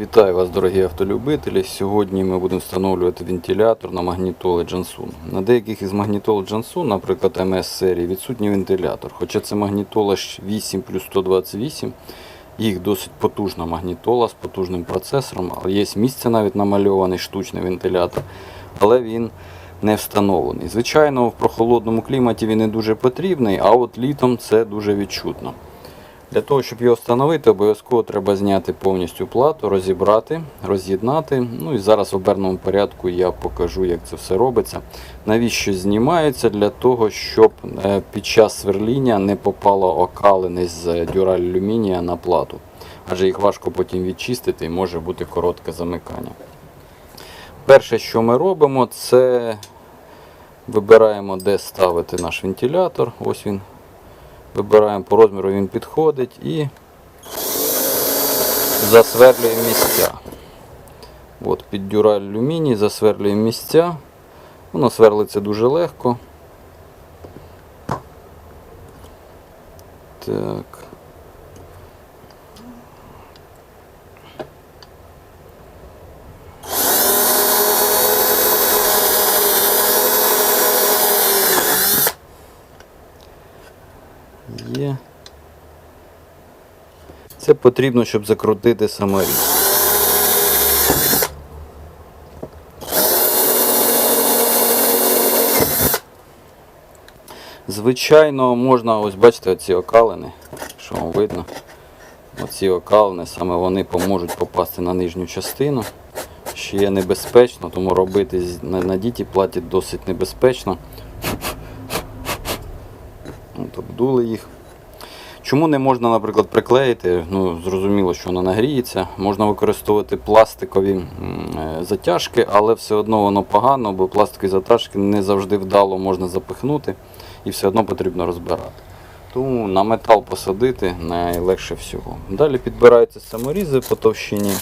Вітаю вас, дорогі автолюбителі. Сьогодні ми будемо встановлювати вентилятор на магнітоли Jansun. На деяких із магнітол Jansun, наприклад МС серії, відсутній вентилятор. Хоча це магнітола 8 плюс 128, їх досить потужна магнітола з потужним процесором, але є місце навіть намальований штучний вентилятор, але він не встановлений. Звичайно, в прохолодному кліматі він не дуже потрібний, а от літом це дуже відчутно. Для того, щоб його встановити, обов'язково треба зняти повністю плату, розібрати, роз'єднати. Ну і зараз в оберному порядку я покажу, як це все робиться. Навіщо знімається? Для того, щоб е, під час сверління не попало окалини з дюраль алюмінія на плату. Адже їх важко потім відчистити і може бути коротке замикання. Перше, що ми робимо, це вибираємо, де ставити наш вентилятор. Ось він Вибираємо по розміру, він підходить і засверлюємо місця. От, під дюраль алюміній засверлюємо місця. Воно сверлиться дуже легко. Так. Є. Це потрібно, щоб закрутити саморіз. Звичайно, можна, ось бачите, оці окалини, що вам видно. Оці окалини, саме вони поможуть попасти на нижню частину. Що є небезпечно, тому робити на, діті платі досить небезпечно. От, обдули їх. Чому не можна, наприклад, приклеїти? Ну, зрозуміло, що воно нагріється. Можна використовувати пластикові е, затяжки, але все одно воно погано, бо пластикові затяжки не завжди вдало можна запихнути і все одно потрібно розбирати. Тому на метал посадити найлегше всього. Далі підбираються саморізи по товщині.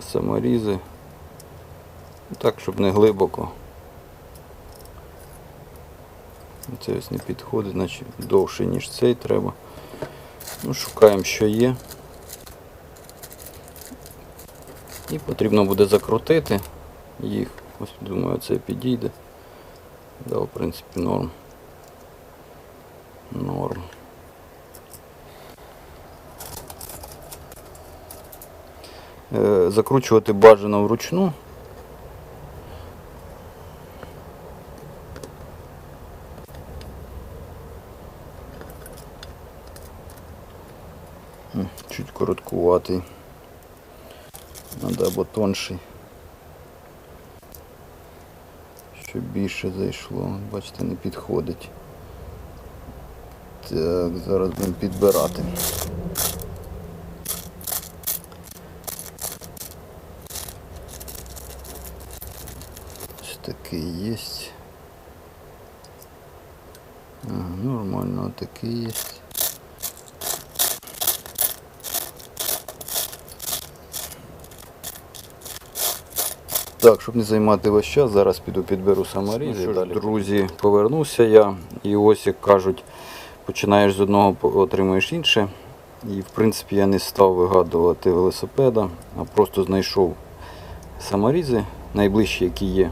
Саморізи. Так, щоб не глибоко. Це ось не підходить, значить довше, ніж цей треба. Ну, Шукаємо, що є. І потрібно буде закрутити їх. Ось думаю, це підійде. Да, в принципі, норм. Норм. Закручувати бажано вручну. Чуть короткуватий. Надо або тонший. Щоб більше зайшло. Бачите, не підходить. Так, зараз будемо підбирати. Ось такий є. Ага, нормально, такий є. Так, щоб не займати весь час, зараз піду підберу саморіз. Ну, далі. Друзі, повернувся я. І ось як кажуть, починаєш з одного, отримуєш інше. І в принципі я не став вигадувати велосипеда, а просто знайшов саморізи, найближчі, які є.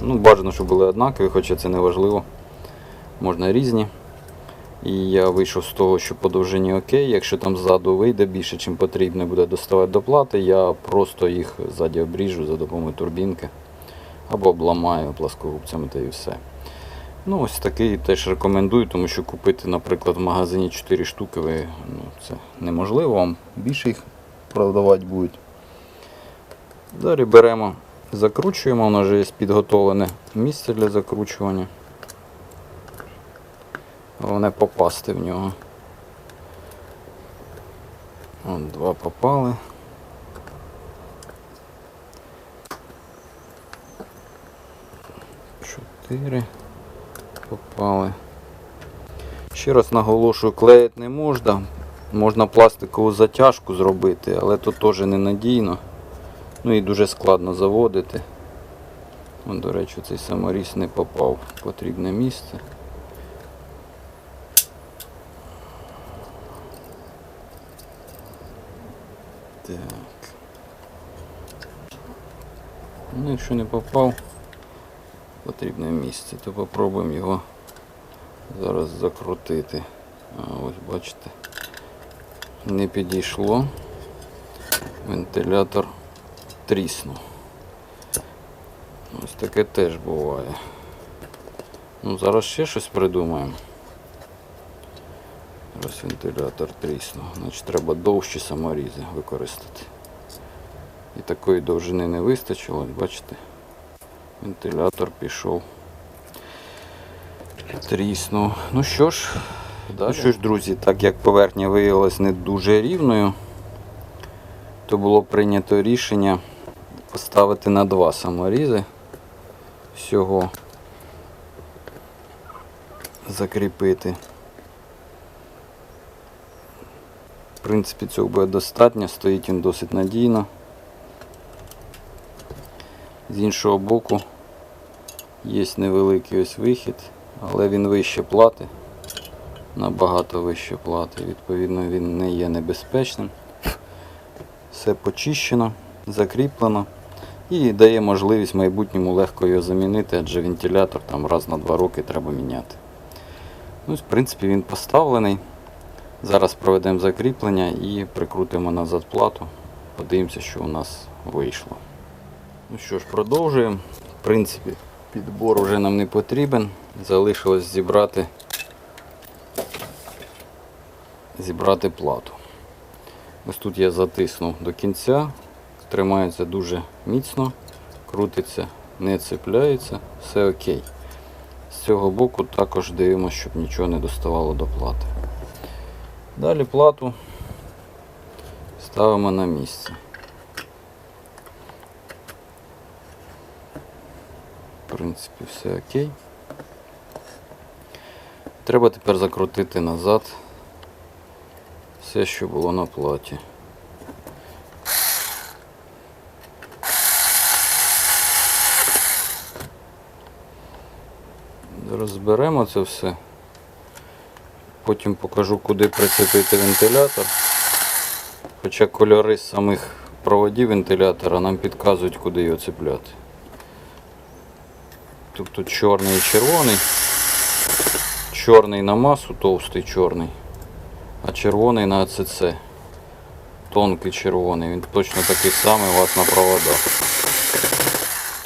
Ну, бажано, щоб були однакові, хоча це не важливо. Можна різні. І я вийшов з того, що по довжині окей. Якщо там ззаду вийде більше, чим потрібно, буде доставати до плати, я просто їх ззаді обріжу за допомогою турбінки або обламаю пласкогубцями та і все. Ну, ось такий теж рекомендую, тому що купити, наприклад, в магазині 4 штуки ви, ну, це неможливо, вам більше їх продавати будуть. Далі беремо, закручуємо, воно вже є підготовлене місце для закручування. Головне попасти в нього. От, два попали. Чотири попали. Ще раз наголошую, клеїти не можна. Можна пластикову затяжку зробити, але то теж ненадійно. Ну і дуже складно заводити. Вон, до речі, цей саморіз не попав в потрібне місце. Так. Ну, якщо не попав в потрібне місце, то попробуємо його зараз закрутити. А ось бачите, не підійшло. Вентилятор тріснув. Ось таке теж буває. Ну, зараз ще щось придумаємо. Зараз вентилятор тріснув. Значить треба довші саморізи використати. І такої довжини не вистачило, бачите. Вентилятор пішов. Тріснув. Ну що ж, ну що ж, друзі, так як поверхня виявилась не дуже рівною, то було прийнято рішення поставити на два саморізи. Всього закріпити. В принципі, цього буде достатньо, стоїть він досить надійно. З іншого боку є невеликий ось вихід, але він вище плати, набагато вище плати. Відповідно, він не є небезпечним. Все почищено, закріплено і дає можливість майбутньому легко його замінити, адже вентилятор там раз на два роки треба міняти. Ну, в принципі, він поставлений. Зараз проведемо закріплення і прикрутимо назад плату. Подивимося, що у нас вийшло. Ну що ж, продовжуємо. В принципі, підбор вже нам не потрібен. Залишилось зібрати, зібрати плату. Ось тут я затиснув до кінця, тримається дуже міцно, крутиться, не цепляється, все окей. З цього боку також дивимося, щоб нічого не доставало до плати. Далі плату ставимо на місце. В принципі, все окей. Треба тепер закрутити назад все, що було на платі. Розберемо це все. Потім покажу, куди прицепити вентилятор. Хоча кольори самих проводів вентилятора нам підказують, куди його цепляти. Тут, тут чорний і червоний. Чорний на масу, товстий чорний, а червоний на АЦЦ. Тонкий червоний, він точно такий самий у вас на проводах.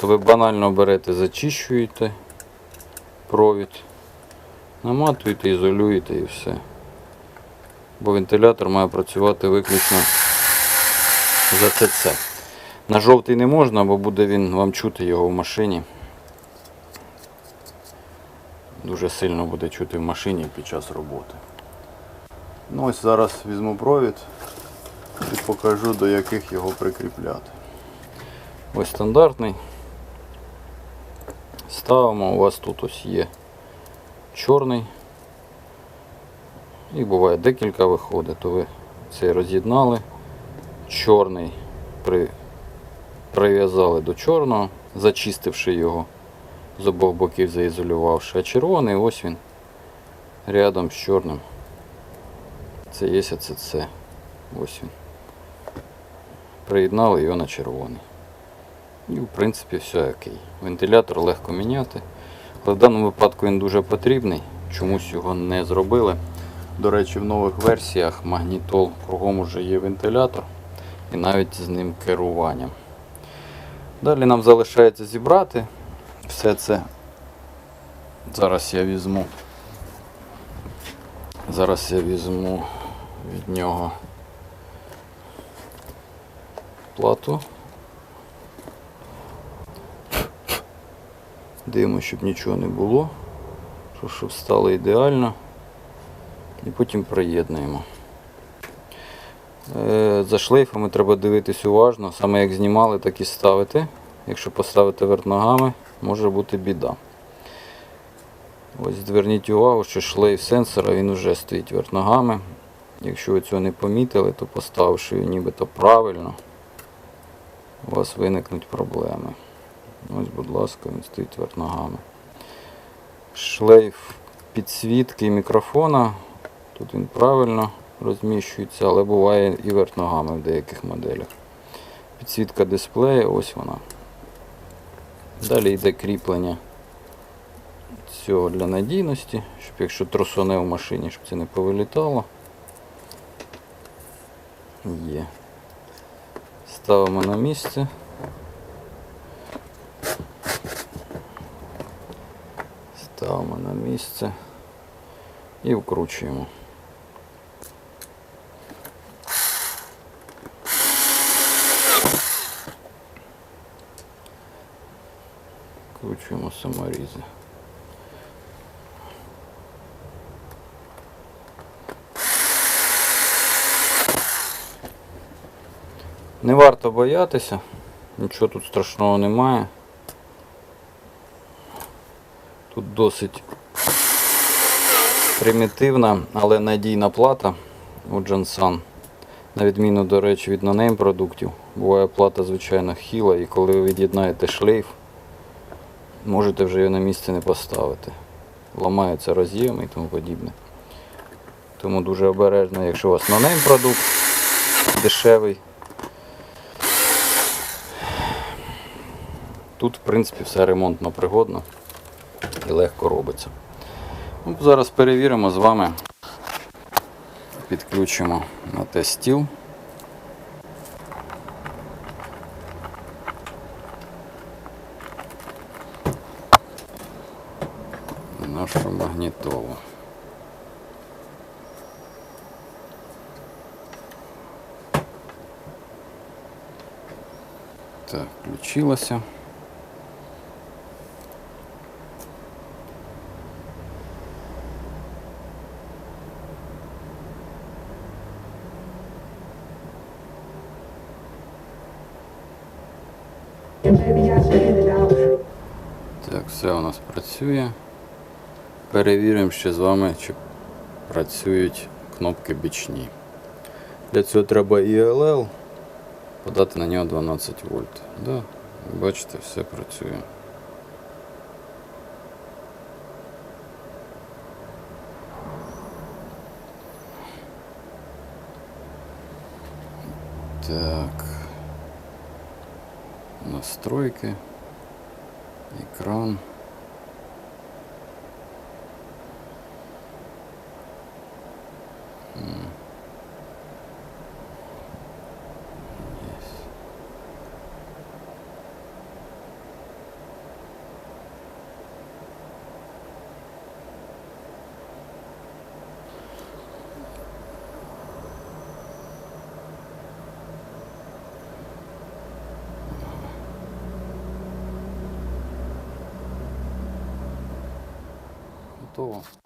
То ви банально берете, зачищуєте провід, наматуєте, ізолюєте і все. Бо вентилятор має працювати виключно з АЦЦ. На жовтий не можна, бо буде він вам чути його в машині. Дуже сильно буде чути в машині під час роботи. Ну ось зараз візьму провід і покажу до яких його прикріпляти. Ось стандартний. Ставимо, у вас тут ось є чорний. І буває декілька виходить, то ви цей роз'єднали. Чорний при... прив'язали до чорного, зачистивши його з обох боків заізолювавши, а червоний ось він рядом з чорним. Це є АЦЦ. Ось він. Приєднали його на червоний. І в принципі все окей. Вентилятор легко міняти. Але в даному випадку він дуже потрібний. Чомусь його не зробили. До речі, в нових версіях магнітол кругом уже є вентилятор і навіть з ним керуванням. Далі нам залишається зібрати все це. Зараз я візьму. Зараз я візьму від нього плату. Дивимося, щоб нічого не було, щоб- стало ідеально. І потім приєднуємо. Е, За шлейфами треба дивитись уважно. Саме як знімали, так і ставити. Якщо поставити вверх ногами, може бути біда. Ось зверніть увагу, що шлейф сенсора він вже стоїть вверх ногами. Якщо ви цього не помітили, то поставивши його нібито правильно, у вас виникнуть проблеми. Ось, будь ласка, він стоїть вверх ногами. Шлейф підсвітки мікрофона. Тут він правильно розміщується, але буває і вверх ногами в деяких моделях. Підсвітка дисплея, ось вона. Далі йде кріплення цього для надійності, щоб якщо трусоне в машині, щоб це не повилітало. Є. Ставимо на місце. Ставимо місце і вкручуємо. Вкручуємо саморізи. Не варто боятися, нічого тут страшного немає. Тут досить примітивна, але надійна плата у Джансан. На відміну, до речі, від нонейм продуктів. Буває плата, звичайно, хіла, і коли ви від'єднаєте шлейф, можете вже його на місце не поставити. Ламаються роз'єми і тому подібне. Тому дуже обережно, якщо у вас нонейм продукт дешевий. Тут, в принципі, все ремонтно пригодно і легко робиться. Ну, зараз перевіримо з вами, підключимо на тест стіл. Нашу магнітолу. Так, включилося. Так, все у нас працює. Перевіримо ще з вами, чи працюють кнопки бічні. Для цього треба ILL, подати на нього 12 вольт. Да, бачите, все працює. Так. Настройки. Екран. Готово.